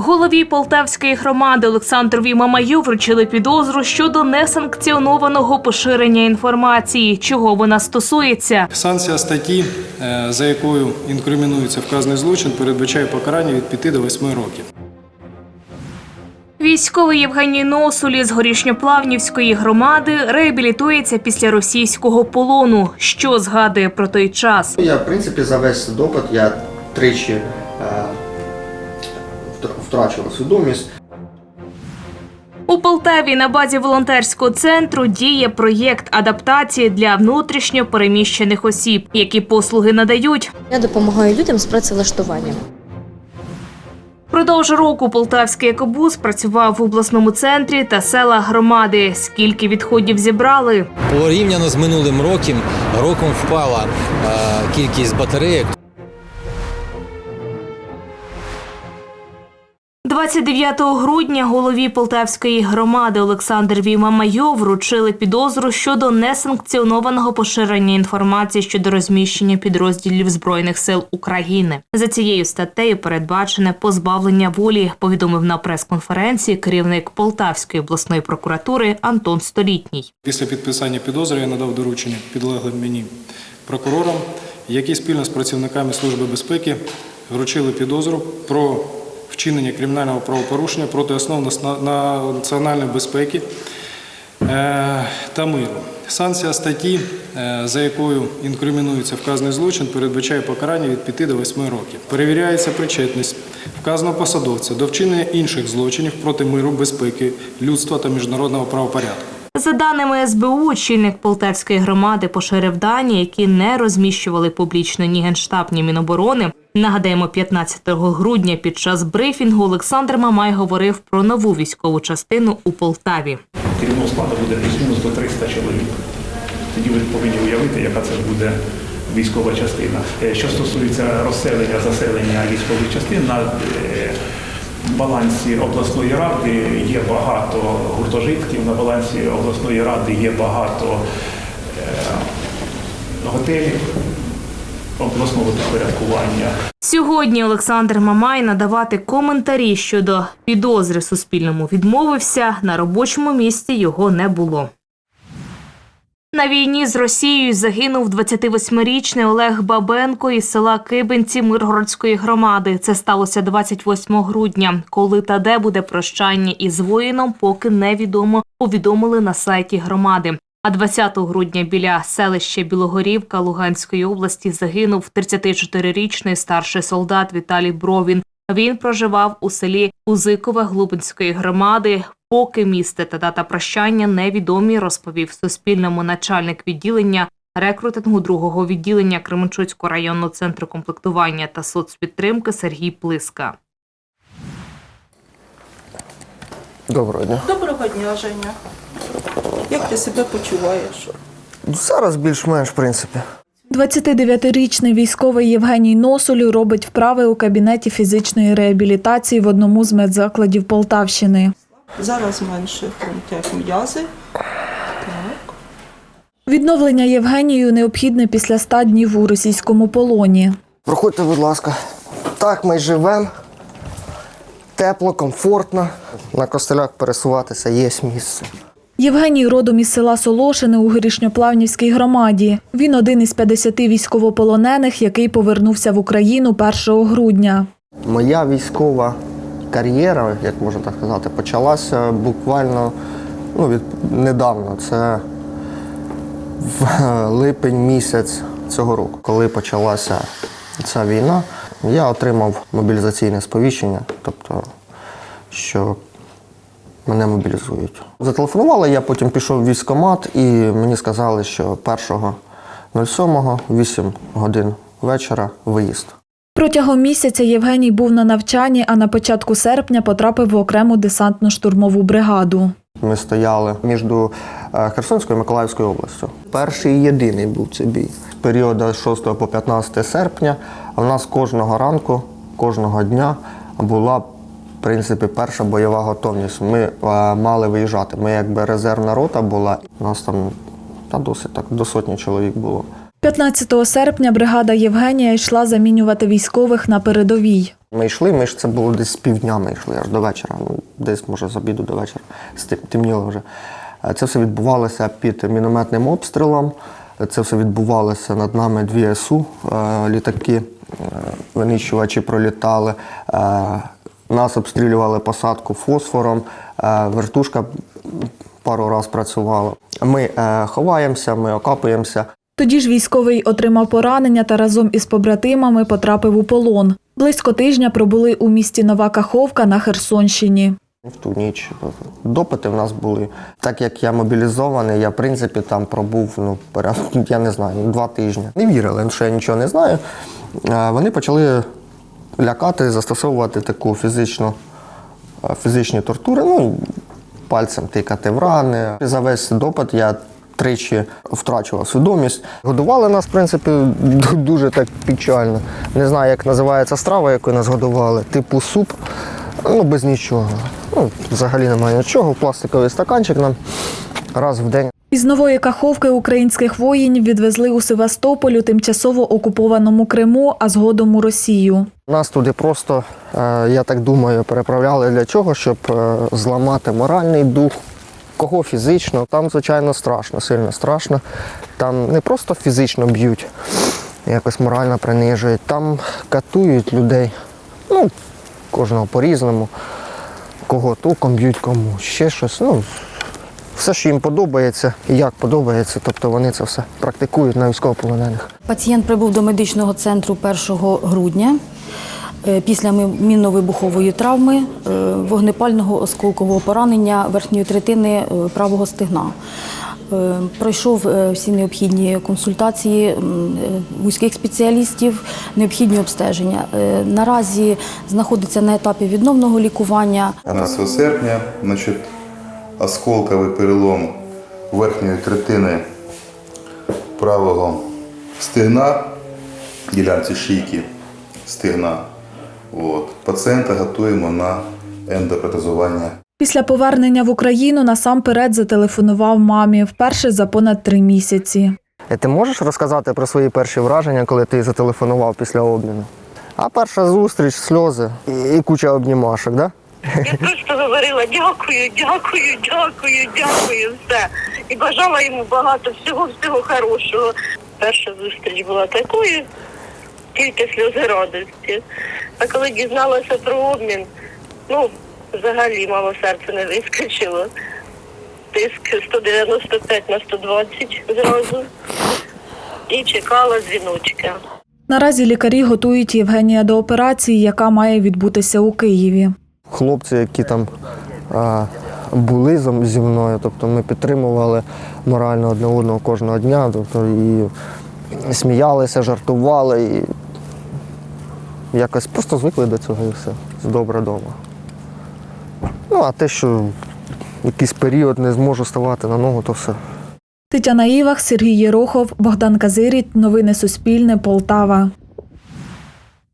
Голові Полтавської громади Олександрові Мамаю вручили підозру щодо несанкціонованого поширення інформації. Чого вона стосується? Санкція статті, е, за якою інкримінується вказаний злочин, передбачає покарання від 5 до 8 років. Військовий Євгеній Носулі з горішньоплавнівської громади реабілітується після російського полону. Що згадує про той час? Я, в принципі, за весь допит я тричі е, втр- свідомість. У Полтаві на базі волонтерського центру діє проєкт адаптації для внутрішньо переміщених осіб, які послуги надають. Я допомагаю людям з працевлаштуванням. Продовж року полтавський екобус працював в обласному центрі та села громади. Скільки відходів зібрали? Порівняно з минулим роком, роком впала е, кількість батарейок. 29 грудня голові Полтавської громади Олександріві Мамайо вручили підозру щодо несанкціонованого поширення інформації щодо розміщення підрозділів збройних сил України. За цією статтею передбачене позбавлення волі. Повідомив на прес-конференції керівник Полтавської обласної прокуратури Антон Столітній. Після підписання підозри я надав доручення підлеглим мені прокурорам, які спільно з працівниками Служби безпеки вручили підозру про вчинення кримінального правопорушення проти основ національної безпеки е, та миру. Санкція статті, е, за якою інкримінується вказаний злочин, передбачає покарання від 5 до 8 років. Перевіряється причетність вказаного посадовця до вчинення інших злочинів проти миру, безпеки, людства та міжнародного правопорядку. За даними СБУ, очільник Полтавської громади поширив дані, які не розміщували публічно ні Генштаб, ні Міноборони. Нагадаємо, 15 грудня під час брифінгу Олександр Мамай говорив про нову військову частину у Полтаві. керівного складу буде плюс-мінус до 300 чоловік. Тоді ви повинні уявити, яка це буде військова частина. Е, Що стосується розселення, заселення військових частин, на е, балансі обласної ради є багато гуртожитків, на балансі обласної ради є багато е, готелів обласного підпорядкування. Сьогодні Олександр Мамай надавати коментарі щодо підозри Суспільному відмовився. На робочому місці його не було. На війні з Росією загинув 28-річний Олег Бабенко із села Кибенці Миргородської громади. Це сталося 28 грудня. Коли та де буде прощання із воїном, поки невідомо повідомили на сайті громади. А 20 грудня біля селища Білогорівка Луганської області загинув 34-річний старший солдат Віталій Бровін. Він проживав у селі Узикове Глубинської громади. Поки місце та дата прощання невідомі, розповів Суспільному начальник відділення рекрутингу другого відділення Кременчуцького районного центру комплектування та соцпідтримки Сергій Плиска. Доброго дня. Доброго дня, Женя. Як ти себе почуваєш? Зараз більш-менш, в принципі. 29-річний військовий Євгеній Носолю робить вправи у кабінеті фізичної реабілітації в одному з медзакладів Полтавщини. Зараз менше хрумтять м'язи. Відновлення Євгенію необхідне після 100 днів у російському полоні. Проходьте, будь ласка. Так ми живемо. Тепло, комфортно. На костелях пересуватися є місце. Євгеній родом із села Солошине у Горішньоплавнівській громаді. Він один із 50 військовополонених, який повернувся в Україну 1 грудня. Моя військова кар'єра, як можна так сказати, почалася буквально ну, від недавно. Це в е, липень місяць цього року, коли почалася ця війна, я отримав мобілізаційне сповіщення, тобто, що мене мобілізують. Зателефонували, я потім пішов в військкомат і мені сказали, що 1.07, 8 годин вечора виїзд. Протягом місяця Євгеній був на навчанні, а на початку серпня потрапив в окрему десантно-штурмову бригаду. Ми стояли між е, Херсонською і Миколаївською областю. Перший і єдиний був цей бій. З періоду 6 по 15 серпня а в нас кожного ранку, кожного дня була в принципі перша бойова готовність. Ми е, мали виїжджати. Ми якби резервна рота була. У нас там та досить так до сотні чоловік було. 15 серпня бригада Євгенія йшла замінювати військових на передовій. Ми йшли, ми ж це було десь з півдня, ми йшли аж до вечора. Ну, десь, може, з обіду до вечора. Темніло вже. Е, Це все відбувалося під мінометним обстрілом. Це все відбувалося над нами дві СУ, е, літаки, е, винищувачі пролітали. Нас обстрілювали посадку фосфором, е, вертушка пару разів працювала. Ми е, ховаємося, ми окапуємося. Тоді ж військовий отримав поранення та разом із побратимами потрапив у полон. Близько тижня пробули у місті Нова Каховка на Херсонщині. В ту ніч допити в нас були. Так як я мобілізований, я в принципі там пробув ну, я не знаю, два тижні. Не вірили, що я нічого не знаю. Е, Вони почали лякати, застосовувати таку фізичну, е, фізичні тортури, ну, пальцем тикати в рани. За весь допит я тричі втрачував свідомість. Годували нас, в принципі, дуже так печально. Не знаю, як називається страва, якою нас годували, типу суп. Ну, без нічого. Ну, взагалі немає нічого. Пластиковий стаканчик нам раз в день. Із нової каховки українських воїнів відвезли у Севастополь у тимчасово окупованому Криму, а згодом у Росію. Нас туди просто, е, я так думаю, переправляли для чого, щоб е, зламати моральний дух. Кого фізично, там, звичайно, страшно, сильно страшно. Там не просто фізично б'ють, якось морально принижують, там катують людей. Ну, кожного по-різному. Кого током б'ють, кому ще щось. Ну, все, що їм подобається і як подобається, тобто вони це все практикують на військовополонених. Пацієнт прибув до медичного центру 1 грудня е, після мінно-вибухової травми, е, вогнепального осколкового поранення верхньої третини е, правого стегна. Пройшов всі необхідні консультації вузьких спеціалістів, необхідні обстеження. Наразі знаходиться на етапі відновного лікування. 12 серпня, значить, осколковий перелом верхньої третини правого стегна, ділянці шийки стегна. От. Пацієнта готуємо на ендопротезування. Після повернення в Україну насамперед зателефонував мамі вперше за понад три місяці. Е, Ти можеш розказати про свої перші враження, коли ти зателефонував після обміну? А перша зустріч, сльози і, і куча обнімашок, да? Я просто говорила дякую, дякую, дякую, дякую, все. І бажала йому багато всього, всього хорошого. Перша зустріч була такою, тільки сльози радості. А коли дізналася про обмін, ну, взагалі мало серце не вискочило. Тиск 195 на 120 зразу. І чекала дзвіночка. Наразі лікарі готують Євгенія до операції, яка має відбутися у Києві. Хлопці, які там а, були зі мною, тобто ми підтримували морально одне одного кожного дня, тобто і сміялися, жартували, і якось просто звикли до цього і все. Добре вдома. Ну, а те, що якийсь період не зможу ставати на ногу, то все. Тетяна Івах, Сергій Єрохов, Богдан Казиріт. Новини Суспільне. Полтава.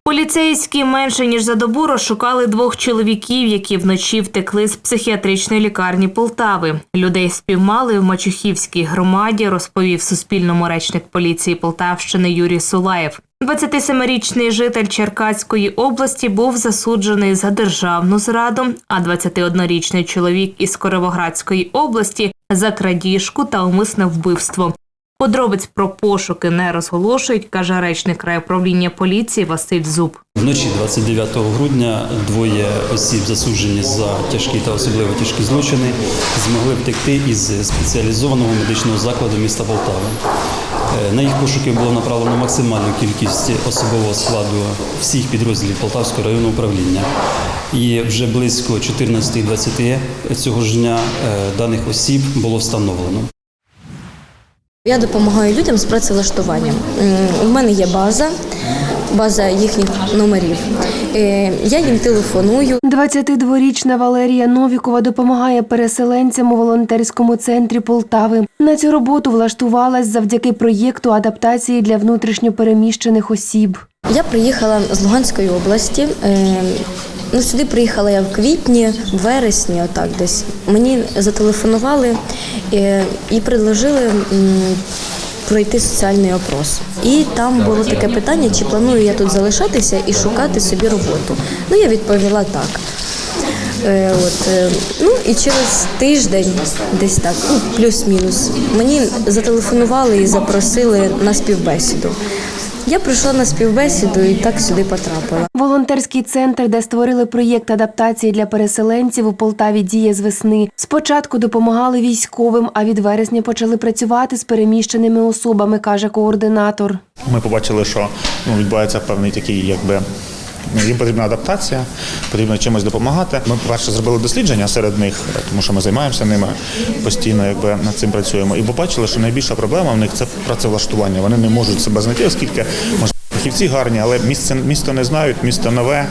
Поліцейські менше ніж за добу розшукали двох чоловіків, які вночі втекли з психіатричної лікарні Полтави. Людей спіймали в Мачухівській громаді, розповів Суспільному речник поліції Полтавщини Юрій Сулаєв. 27-річний житель Черкаської області був засуджений за державну зраду, а 21-річний чоловік із Коровоградської області за крадіжку та умисне вбивство. Подробиць про пошуки не розголошують, каже речник райуправління поліції Василь Зуб. Вночі 29 грудня двоє осіб, засуджені за тяжкі та особливо тяжкі злочини, змогли втекти із спеціалізованого медичного закладу міста Полтави. Е, На їх пошуки було направлено максимальну кількість особового складу всіх підрозділів Полтавського районного управління. І вже близько 14.20 цього ж дня е, даних осіб було встановлено. Я допомагаю людям з працевлаштуванням. У мене є база, база їхніх номерів. Е, Я їм телефоную. 22-річна Валерія Новікова допомагає переселенцям у волонтерському центрі Полтави. На цю роботу влаштувалась завдяки проєкту адаптації для внутрішньопереміщених осіб. Я приїхала з Луганської області. Ну, сюди приїхала я в квітні, в вересні, отак десь. Мені зателефонували е, і предложили пройти соціальний опрос. І там було таке питання, чи планую я тут залишатися і шукати собі роботу. Ну, я відповіла так. Е, от, е, ну і через тиждень, десь так, ну, плюс-мінус, мені зателефонували і запросили на співбесіду. Я прийшла на співбесіду і так сюди потрапила. Волонтерський центр, де створили проєкт адаптації для переселенців у Полтаві, діє з весни. Спочатку допомагали військовим, а від вересня почали працювати з переміщеними особами, каже координатор. Ми побачили, що ну, відбувається певний такий, якби. Ну, Їм потрібна адаптація, потрібно чимось допомагати. Ми, по-перше, зробили дослідження серед них, тому що ми займаємося ними постійно, якби над цим працюємо. І побачили, що найбільша проблема в них це працевлаштування. Вони не можуть себе знайти, оскільки фахівці гарні, але місце місто не знають, місто нове,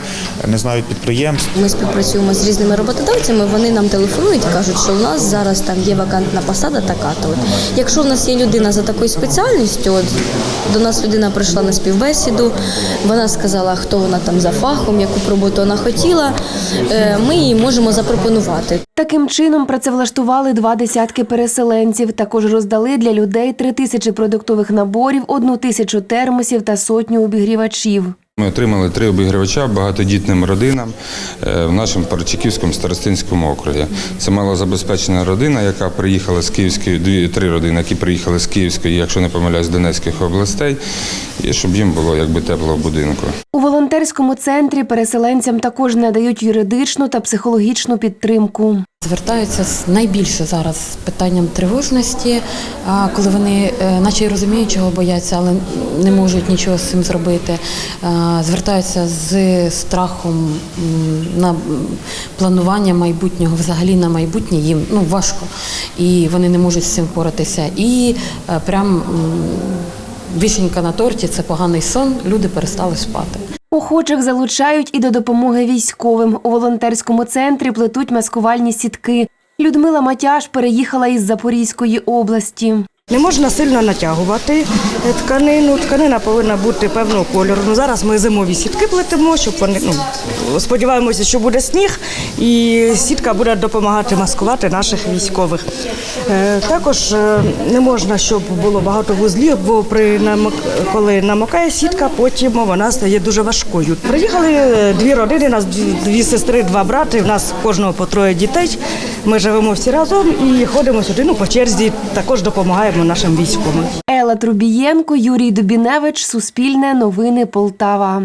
не знають підприємств. Ми співпрацюємо з різними роботодавцями. Вони нам телефонують і кажуть, що в нас зараз там є вакантна посада така. То якщо в нас є людина за такою спеціальністю, от до нас людина прийшла на співбесіду. Вона сказала, хто вона там за фахом, яку роботу вона хотіла. е, Ми їй можемо запропонувати. Таким чином працевлаштували два десятки переселенців. Також роздали для людей три тисячі продуктових наборів, одну тисячу термосів та сотню обігрівачів. Ми отримали три обігрівача багатодітним родинам е, в нашому Парчаківському старостинському округі. Це малозабезпечена родина, яка приїхала з Київської, дві три родини, які приїхали з Київської, якщо не помиляюсь, з Донецьких областей, і щоб їм було якби тепло в будинку. У волонтерському центрі переселенцям також надають юридичну та психологічну підтримку. Звертаються найбільше зараз з питанням тривожності, коли вони е, наче й розуміють, чого бояться, але не можуть нічого з цим зробити. Звертаються з страхом на планування майбутнього, взагалі на майбутнє їм ну, важко, і вони не можуть з цим впоратися. І е, прям м, вишенька на торті це поганий сон, люди перестали спати. Охочих залучають і до допомоги військовим. У волонтерському центрі плетуть маскувальні сітки. Людмила Матяш переїхала із Запорізької області. Не можна сильно натягувати е, тканину. Тканина повинна бути певного кольору. Ну, зараз ми зимові сітки плетемо, щоб вони ну сподіваємося, що буде сніг, і сітка буде допомагати маскувати наших військових. Е, Також е, не можна, щоб було багато вузлів, бо при намок... коли намокає сітка, потім вона стає дуже важкою. Приїхали е, дві родини, нас дві сестри, два брати. У нас кожного по троє дітей. Ми живемо всі разом і ходимо сюди. Ну по черзі також допомагаємо нашим військовим. Елла Трубієнко, Юрій Дубіневич, Суспільне новини Полтава.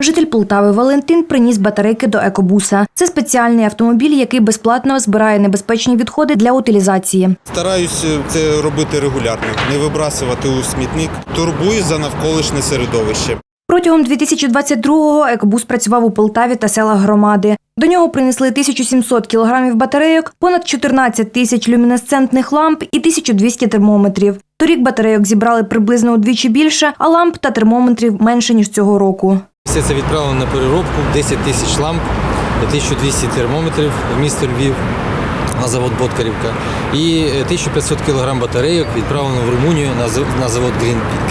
Житель Полтави Валентин приніс батарейки до екобуса. Це спеціальний автомобіль, який безплатно збирає небезпечні відходи для утилізації. Стараюсь це робити регулярно, не вибрасувати у смітник. Турбуюсь за навколишнє середовище. Протягом 2022-го екобус працював у Полтаві та селах громади. До нього принесли 1700 кілограмів батарейок, понад 14 тисяч люмінесцентних ламп і 1200 термометрів. Торік батарейок зібрали приблизно удвічі більше, а ламп та термометрів менше ніж цього року. Все це відправлено на переробку, 10 тисяч ламп, 1200 термометрів в місто Львів на завод Боткарівка і 1500 кг батарейок відправлено в Румунію на зав- на завод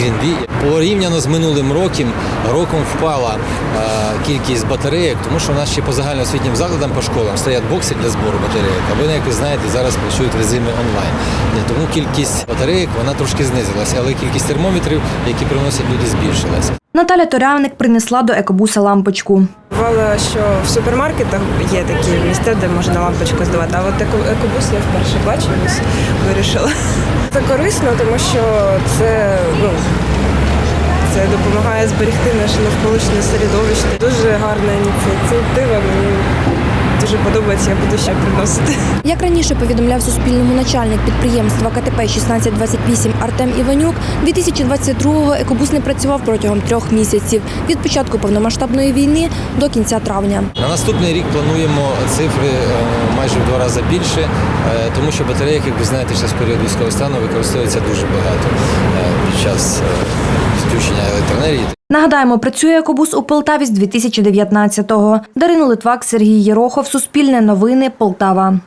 Greenbee. Порівняно з минулим роком, роком впала е, кількість батарейок, тому що у нас ще по загальноосвітнім закладам по школам стоять бокси для збору батарейок. А вони, як ви знаєте, зараз працюють в режимі онлайн. Е, Тому кількість батарейок вона трошки знизилася, але кількість термометрів, які приносять люди, збільшилася. Наталя Торявник принесла до екобуса лампочку. Бувало, що в супермаркетах є такі місця, де можна лампочку здавати. А от еко- екобус я вперше ось вирішила. Це корисно, тому що це ну. Це допомагає зберегти наше навколишнє середовище. Дуже гарна ініціатива. Мені дуже подобається, я буду ще приносити. Як раніше повідомляв Суспільному начальник підприємства КТП 1628 Артем Іванюк, 2022-го екобус не працював протягом трьох місяців від початку повномасштабної війни до кінця травня. На наступний рік плануємо цифри е, майже в два рази більше, е, тому що батарейок, як ви знаєте, зараз в період військового стану використовується дуже багато е, під час відключення електроенергії. Нагадаємо, працює екобус у Полтаві з 2019-го. Дарина Литвак, Сергій Єрохов, Суспільне новини, Полтава.